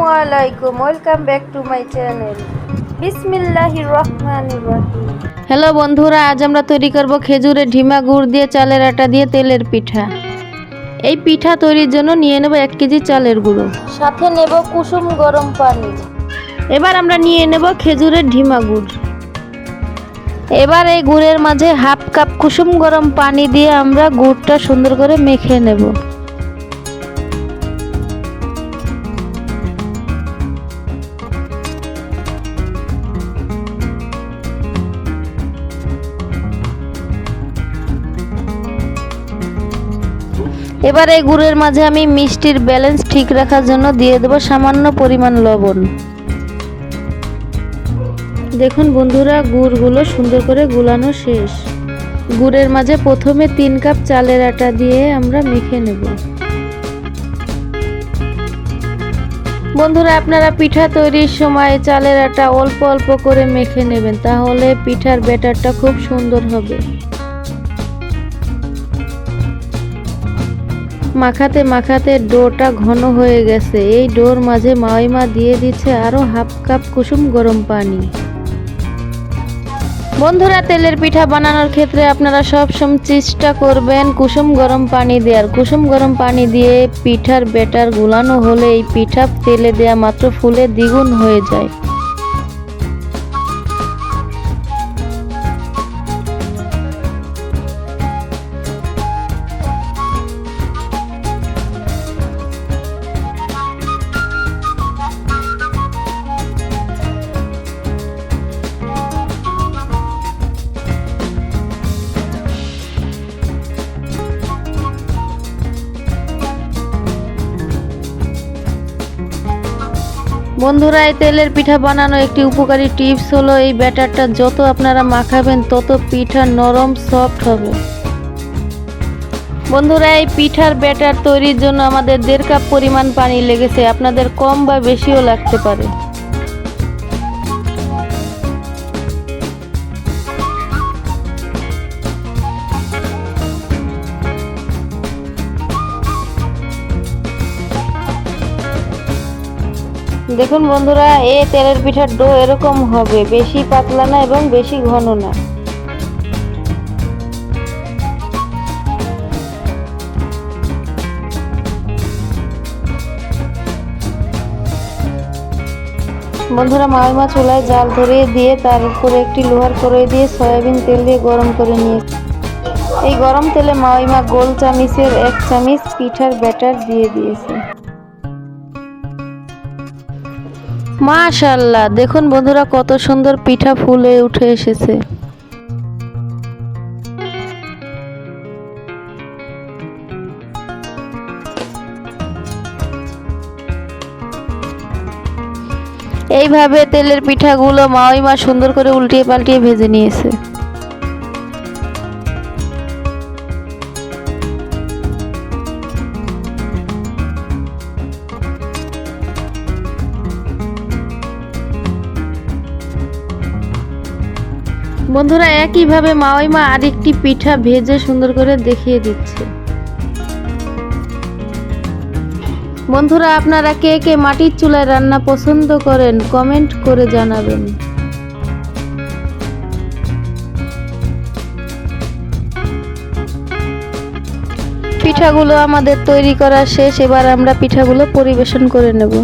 আসসালামু আলাইকুম welcome back to my channel বিসমিল্লাহির রহমানির রহিম। হ্যালো বন্ধুরা আজ আমরা তৈরি করব খেজুরের ঢিমা গুড় দিয়ে চালের আটা দিয়ে তেলের পিঠা। এই পিঠা তৈরির জন্য নিয়ে নেব এক কেজি চালের গুঁড়ো। সাথে নেব কুসুম গরম পানি। এবার আমরা নিয়ে নেব খেজুরের ঢিমা গুড়। এবার এই গুড়ের মাঝে হাফ কাপ কুসুম গরম পানি দিয়ে আমরা গুড়টা সুন্দর করে মেখে নেব। এবার এই গুড়ের মাঝে আমি মিষ্টির ব্যালেন্স ঠিক রাখার জন্য দিয়ে দেবো সামান্য পরিমাণ লবণ। দেখুন বন্ধুরা, গুড়গুলো সুন্দর করে গুলানো শেষ। গুড়ের মাঝে প্রথমে তিন কাপ চালের আটা দিয়ে আমরা মেখে নেব। বন্ধুরা, আপনারা পিঠা তৈরির সময় চালের আটা অল্প অল্প করে মেখে নেবেন, তাহলে পিঠার ব্যাটারটা খুব সুন্দর হবে। মাখাতে মাখাতে ডোটা ঘন হয়ে গেছে। এই ডোর মাঝে মাইমা দিয়ে দিচ্ছে আরও হাফ কাপ কুসুম গরম পানি। বন্ধুরা, তেলের পিঠা বানানোর ক্ষেত্রে আপনারা সব সময় চেষ্টা করবেন কুসুম গরম পানি দেওয়ার। কুসুম গরম পানি দিয়ে পিঠার ব্যাটার গুলানো হলে এই পিঠা তেলে দেয়া মাত্র ফুলে দ্বিগুণ হয়ে যায়। বন্ধুরা, এই তেলের পিঠা বানানো একটি উপকারী টিপস হলো এই ব্যাটারটা যত আপনারা মাখাবেন, তত পিঠা নরম সফট হবে। বন্ধুরা, এই পিঠার ব্যাটার তৈরির জন্য আমাদের দেড় কাপ পরিমাণ পানি লেগেছে। আপনাদের কম বা বেশিও লাগতে পারে। দেখুন বন্ধুরা এই তেলের পিঠার ডো এরকম হবে, বেশি পাতলা না এবং বেশি ঘন না। বন্ধুরা, মালমা চুলায় জাল ধরিয়ে দিয়ে তার উপরে একটি লোহার কড়াই দিয়ে সয়াবিন তেল দিয়ে গরম করে নিয়েছি। এই গরম তেলে মাইমা গোল চামিচের এক চামিচ পিঠার ব্যাটার দিয়ে দিয়েছে। মাশাল্লাহ দেখুন বন্ধুরা কত সুন্দর পিঠা ফুলে উঠে এসেছে। এইভাবে তেলের পিঠাগুলো মাওইমা সুন্দর করে উল্টিয়ে পাল্টিয়ে ভেজে নিয়েছে। বন্ধুরা একইভাবে মাওইমা আরেকটি পিঠা ভেজে সুন্দর করে দেখিয়ে দিচ্ছে। বন্ধুরা আপনারা কে কে মাটির চুলায় রান্না পছন্দ করেন কমেন্ট করে জানাবেন। পিঠাগুলো আমাদের তৈরি করা শেষ, এবার আমরা পিঠাগুলো পরিবেশন করে নেব।